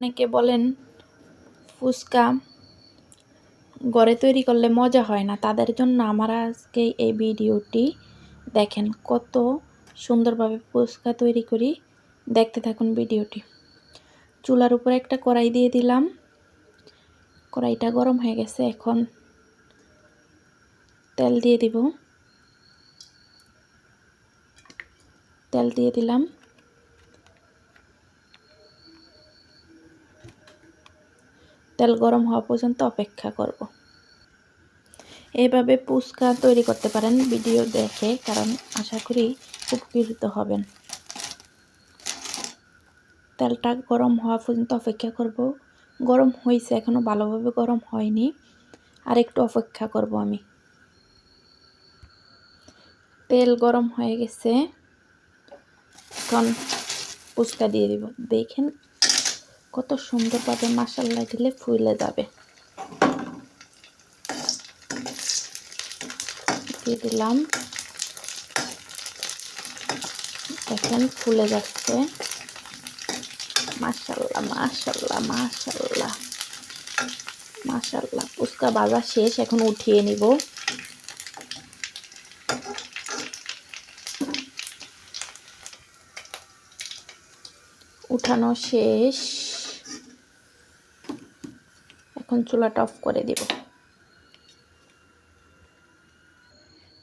অনেকে বলেন, ফুচকা ঘরে তৈরি করলে মজা হয় না। তাদের জন্য আমার আজকে এই ভিডিওটি দেখেন কত সুন্দরভাবে ফুচকা তৈরি করি। দেখতে থাকুন ভিডিওটি। চুলার উপরে একটা কড়াই দিয়ে দিলাম। কড়াইটা গরম হয়ে গেছে, এখন তেল দিয়ে দিব। তেল দিয়ে দিলাম। তেল গরম হওয়া পর্যন্ত অপেক্ষা করব। এইভাবে পুচকা তৈরি করতে পারেন ভিডিও দেখে, কারণ আশা করি উপকৃত হবেন। তেলটা গরম হওয়া পর্যন্ত অপেক্ষা করব। গরম হয়েছে এখনও ভালোভাবে গরম হয়নি। আর একটু অপেক্ষা করব আমি। তেল গরম হয়ে গেছে। এখন ফুচকা দিয়ে দিব। দেখেন কত সুন্দরভাবে মাসাল্লা দিলে ফুলে যাবে। দিলাম। দেখেন ফুলে যাচ্ছে। মাসাল্লাহ মাসাল্লাহ মাসাল্লাহ মাসাল্লাহ ফুচকা বাজার শেষ, এখন উঠিয়ে নিব। উঠানো শেষ। এখন চুলাটা অফ করে দেব।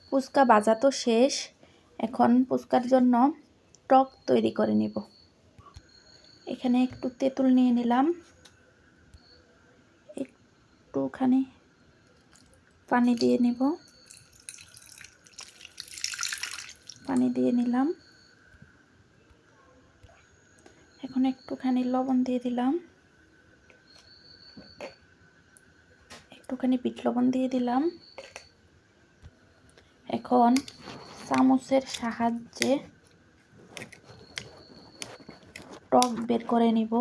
ফুচকা বাজা তো শেষ। এখন ফুচকার জন্য টক তৈরি করে নিব। এখানে একটু তেঁতুল নিয়ে নিলাম। একটুখানি পানি দিয়ে নিব। পানি দিয়ে নিলাম। এখন একটুখানি লবণ দিয়ে দিলাম। একটুখানি বিট লবণ দিয়ে দিলাম। এখন চামচের সাহায্যে টক বের করে নিব।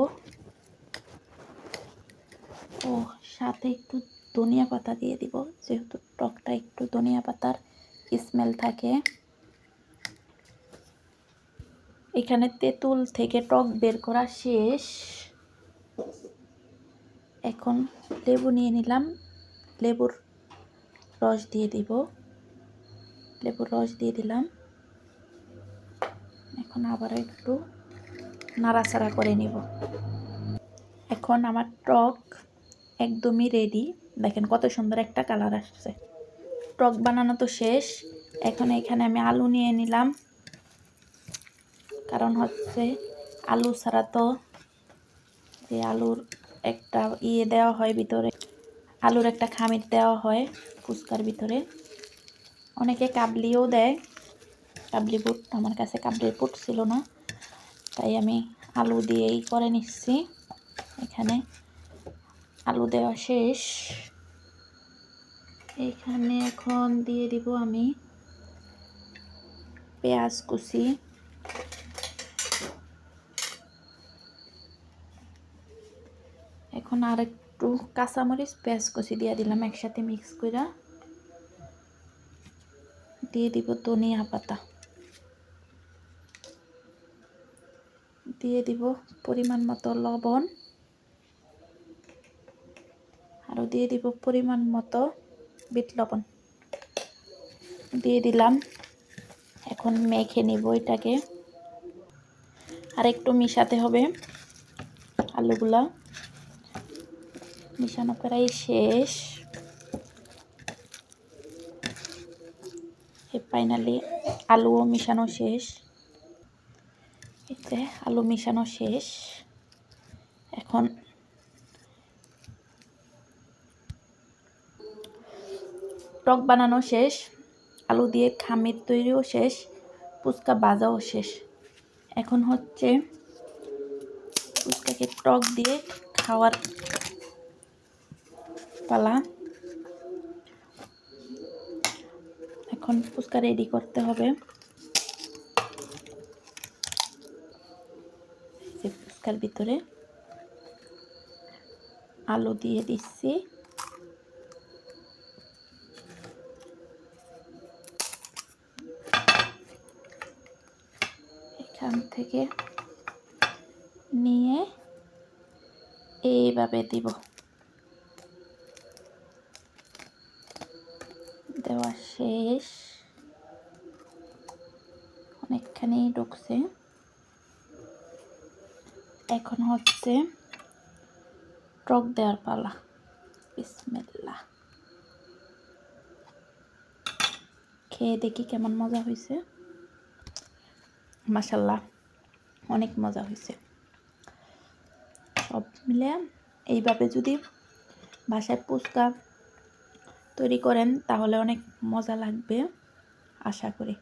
ও, সাথে একটু ধনিয়া পাতা দিয়ে দিব, যেহেতু টকটা একটু ধনিয়া পাতার স্মেল থাকে। এখানে তেঁতুল থেকে টক বের করা শেষ। এখন লেবু নিয়ে নিলাম। লেবুর রস দিয়ে দিব। লেবুর রস দিয়ে দিলাম। এখন আবার একটু নাড়াচাড়া করে নিব। এখন আমার টক একদমই রেডি দেখেন কত সুন্দর একটা কালার আসছে। টক বানানো তো শেষ। এখন এখানে আমি আলু নিয়ে নিলাম। কারণ হচ্ছে আলু ছাড়া তো যে আলুর একটা ইয়ে দেওয়া হয় ভিতরে। আলুর একটা খামির দেওয়া হয় ফুচকার ভিতরে। অনেকে কাবলিও দেয়। কাবলি বুট, আমার কাছে কাবলির বুট ছিল না। তাই আমি আলু দিয়েই করে নিচ্ছি। এখানে আলু দেওয়া শেষ। এখানে এখন দিয়ে দিব আমি পেঁয়াজ কুচি। এখন আর একটু কাঁচামরিচ, পেঁয়াজ কুচি দিয়ে দিলাম একসাথে মিক্স করে দিয়ে দিব ধনিয়া পাতা। দিয়ে দিব পরিমাণ মতো লবণ। আরও দিয়ে দিব পরিমাণ মতো বিট লবণ। দিয়ে দিলাম। এখন মেখে নিব এটাকে। আর একটু মিশাতে হবে আলুগুলা। মিশানো প্রায় শেষ ফাইনালি আলুও মিশানো শেষ এতে আলু মিশানো শেষ এখন টক বানানো শেষ আলু দিয়ে খামির তৈরিও শেষ ফুচকা বাজাও শেষ এখন হচ্ছে ফুচকাকে টক দিয়ে খাওয়ার পালা। এখন ফুচকা রেডি করতে হবে। যে ফুচকার ভিতরে আলু দিয়ে দিচ্ছি। এখান থেকে নিয়ে এইভাবে দিব দেওয়া শেষ। অনেকখানি ঢুকছে। এখন হচ্ছে টক দেওয়ার পালা। বিসমিল্লাহ। খেয়ে দেখি কেমন মজা হয়েছে মাসাল্লাহ অনেক মজা হয়েছে সব মিলে এইভাবে যদি বাসায় ফুচকা তৈরি করেন তাহলে অনেক মজা লাগবে আশা করি।